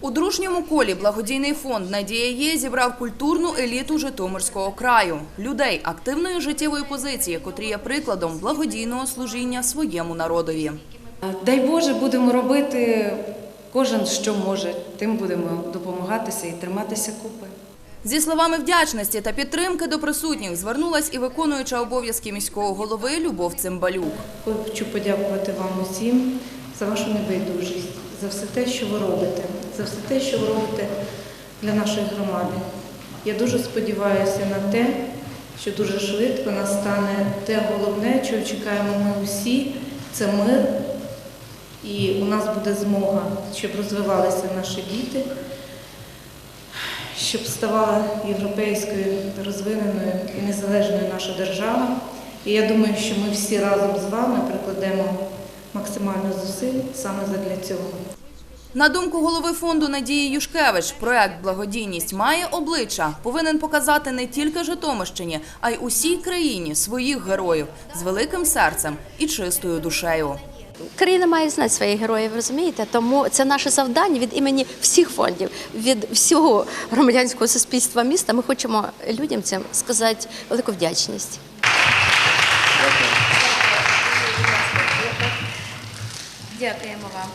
У дружньому колі благодійний фонд Надія є зібрав культурну еліту Житомирського краю людей активної життєвої позиції, котрі є прикладом благодійного служіння своєму народові. Дай Боже, будемо робити кожен, що може, тим будемо допомагатися і триматися купи. Зі словами вдячності та підтримки до присутніх звернулась і виконуюча обов'язки міського голови Любов Цимбалюк. Хочу подякувати вам усім за вашу небайдужість, за все те, що ви робите, за все те, що ви робите для нашої громади. Я дуже сподіваюся на те, що дуже швидко настане те головне, чого чекаємо ми усі, це мир. І у нас буде змога, щоб розвивалися наші діти, щоб ставала європейською розвиненою і незалежною наша держава. І я думаю, що ми всі разом з вами прикладемо максимально зусиль саме задля цього. На думку голови фонду Надії Юшкевич, проект Благодійність має обличчя, повинен показати не тільки Житомирщині, а й усій країні своїх героїв з великим серцем і чистою душею. Країна має знати своїх героїв, розумієте? Тому це наше завдання від імені всіх фондів, від всього громадянського суспільства міста. Ми хочемо людям цим сказати велику вдячність. Дякуємо вам.